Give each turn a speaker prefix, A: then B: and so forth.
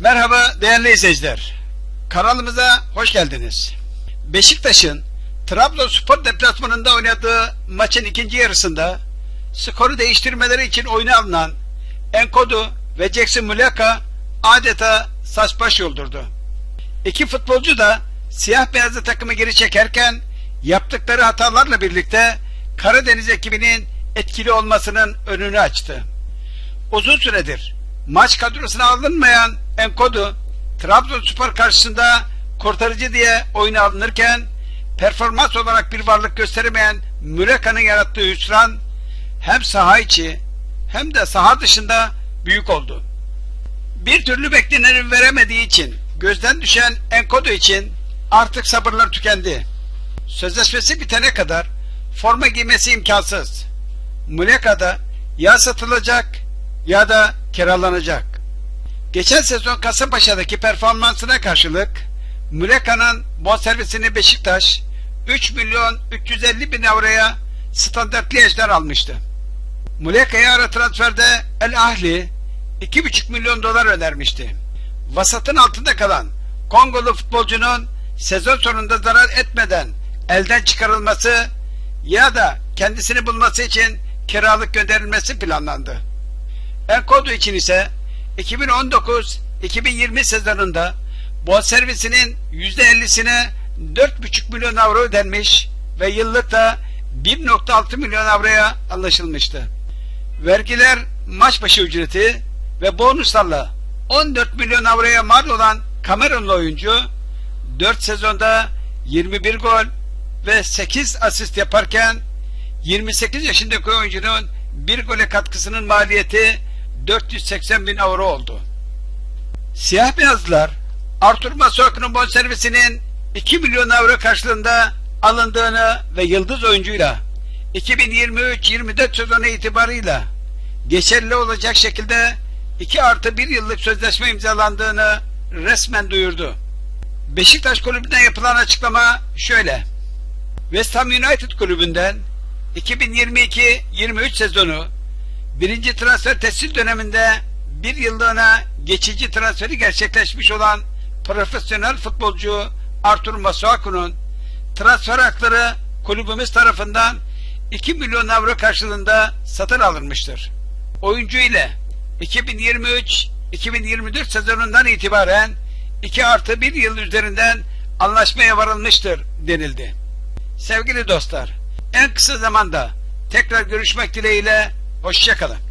A: Merhaba değerli izleyiciler. Kanalımıza hoş geldiniz. Beşiktaş'ın Trabzonspor deplasmanında oynadığı maçın ikinci yarısında skoru değiştirmeleri için oyuna alınan Enkodu ve Jackson Muleka adeta saç baş yoldurdu. İki futbolcu da siyah beyazlı takımı geri çekerken yaptıkları hatalarla birlikte Karadeniz ekibinin etkili olmasının önünü açtı. Uzun süredir maç kadrosuna alınmayan Enkodu Trabzonspor karşısında kurtarıcı diye oyuna alınırken performans olarak bir varlık gösteremeyen Müleka'nın yarattığı hüsran hem saha içi hem de saha dışında büyük oldu. Bir türlü bekleneni veremediği için gözden düşen Enkodu için artık sabırlar tükendi. Sözleşmesi bitene kadar forma giymesi imkansız. Muleka'da ya satılacak ya da kiralanacak. Geçen sezon Kasımpaşa'daki performansına karşılık Muleka'nın bonservisini Beşiktaş 3 milyon 350 bin avroya standart Liège'den almıştı. Muleka'ya ara transferde El Ahli 2,5 milyon dolar önermişti. Vasatın altında kalan Kongolu futbolcunun sezon sonunda zarar etmeden elden çıkarılması ya da kendisini bulması için kiralık gönderilmesi planlandı. Enkodu için ise 2019-2020 sezonunda bonservisinin %50'sine 4,5 milyon avro ödenmiş ve yıllık da 1.6 milyon avroya anlaşılmıştı. Vergiler maç başı ücreti ve bonuslarla 14 milyon avroya mal olan Kamerunlu oyuncu 4 sezonda 21 gol ve 8 asist yaparken 28 yaşındaki oyuncunun bir gole katkısının maliyeti 480 bin avro oldu. Siyah beyazlar Artur Masuaku'nun bonservisinin 2 milyon avro karşılığında alındığını ve yıldız oyuncuyla 2023-24 sezonu itibarıyla geçerli olacak şekilde 2 artı 1 yıllık sözleşme imzalandığını resmen duyurdu. Beşiktaş kulübünden yapılan açıklama şöyle. West Ham United kulübünden 2022-23 sezonu birinci transfer tescil döneminde bir yıllığına geçici transferi gerçekleşmiş olan profesyonel futbolcu Artur Masuaku'nun transfer hakları kulübümüz tarafından 2 milyon avro karşılığında satın alınmıştır. Oyuncu ile 2023-2024 sezonundan itibaren 2 artı 1 yıl üzerinden anlaşmaya varılmıştır denildi. Sevgili dostlar, en kısa zamanda tekrar görüşmek dileğiyle hoşçakalın.